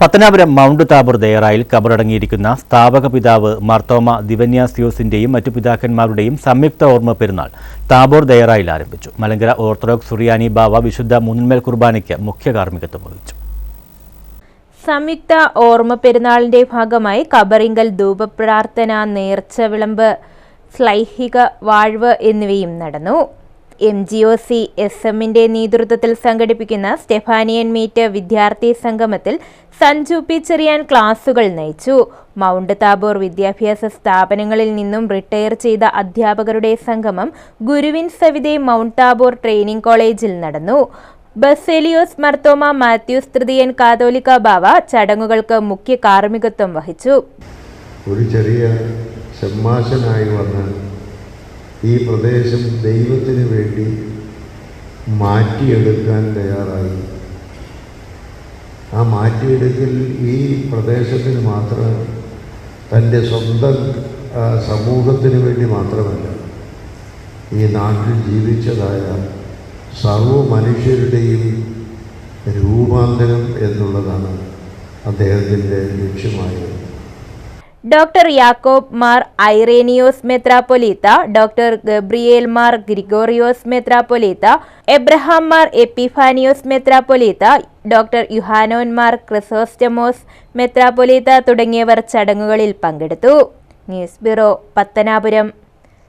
Pathanapuram mount Tabor ദയറായിൽ കബറടങ്ങിയിരിക്കുന്ന സ്ഥാപക പിതാവ് മാർത്തോമ ദിവന്യാസിയോസിന്റെയും മറ്റു പിതാക്കന്മാരുടെയും സംയുക്ത ഓർമ്മ പെരുന്നാൾ താബോർ ദയറായിൽ ആരംഭിച്ചു. മലങ്കര ഓർത്തഡോക്സ് സുറിയാനി ബാവ വിശുദ്ധ മൂന്നിന്മേൽ കുർബാനയ്ക്ക് മുഖ്യ കാർമ്മികത്വം വഹിച്ചു. സംയുക്ത ഓർമ്മ പെരുന്നാളിന്റെ ഭാഗമായി കബറിങ്കൽ ധൂപപ്രാർത്ഥന നേർച്ച വിളമ്പ് ശ്ലൈഹിക വാഴ്വ് എന്നിവയും നടന്നു. M G O C S എമ്മിന്റെ നേതൃത്വത്തിൽ സംഘടിപ്പിക്കുന്ന സ്റ്റെഫാനിയൻ മീറ്റ് വിദ്യാർത്ഥി സംഗമത്തിൽ സഞ്ജു പി ചെറിയാൻ ക്ലാസുകൾ നയിച്ചു. മൗണ്ട് താബോർ വിദ്യാഭ്യാസ സ്ഥാപനങ്ങളിൽ നിന്നും റിട്ടയർ ചെയ്ത അധ്യാപകരുടെ സംഗമം ഗുരുവിൻ സവിതെ മൗണ്ട് താബോർ ട്രെയിനിംഗ് കോളേജിൽ നടന്നു. ബസേലിയോസ് മർത്തോമ മാത്യൂസ് തൃതീയൻ കാതോലിക്ക ബാവ ചടങ്ങുകൾക്ക് മുഖ്യ കാർമ്മികത്വം വഹിച്ചു. ഒരു ചെറിയ ശമ്മാശനായി വന്ന് ഈ പ്രദേശം ദൈവത്തിന് വേണ്ടി മാറ്റിയെടുക്കാൻ തയ്യാറായി. ആ മാറ്റിയെടുക്കൽ ഈ പ്രദേശത്തിന് മാത്രം തന്റെ സ്വന്തം സമൂഹത്തിന് വേണ്ടി മാത്രമല്ല ഈ നാട്ടിൽ ജീവിച്ചതായ സർവ മനുഷ്യരുടെയും രൂപാന്തരം എന്നുള്ളതാണ് അദ്ദേഹത്തിന്റെ ലക്ഷ്യമായത്. ഡോക്ടർ യാക്കോബ് മാർ ഐറേനിയോസ് മെത്രാപ്പൊലീത്ത ഡോക്ടർ ഗബ്രിയേൽ മാർ ഗ്രിഗോറിയോസ് മെത്രാപ്പൊലീത്ത എബ്രഹാം മാർ എപ്പിഫാനിയോസ് മെത്രാപ്പൊലീത്ത ഡോക്ടർ യുഹാനോൻ മാർ ക്രിസോസ്റ്റമോസ് മെത്രാപ്പൊലീത്ത തുടങ്ങിയവർ ചടങ്ങുകളിൽ പങ്കെടുത്തു. News bureau Pathanapuram.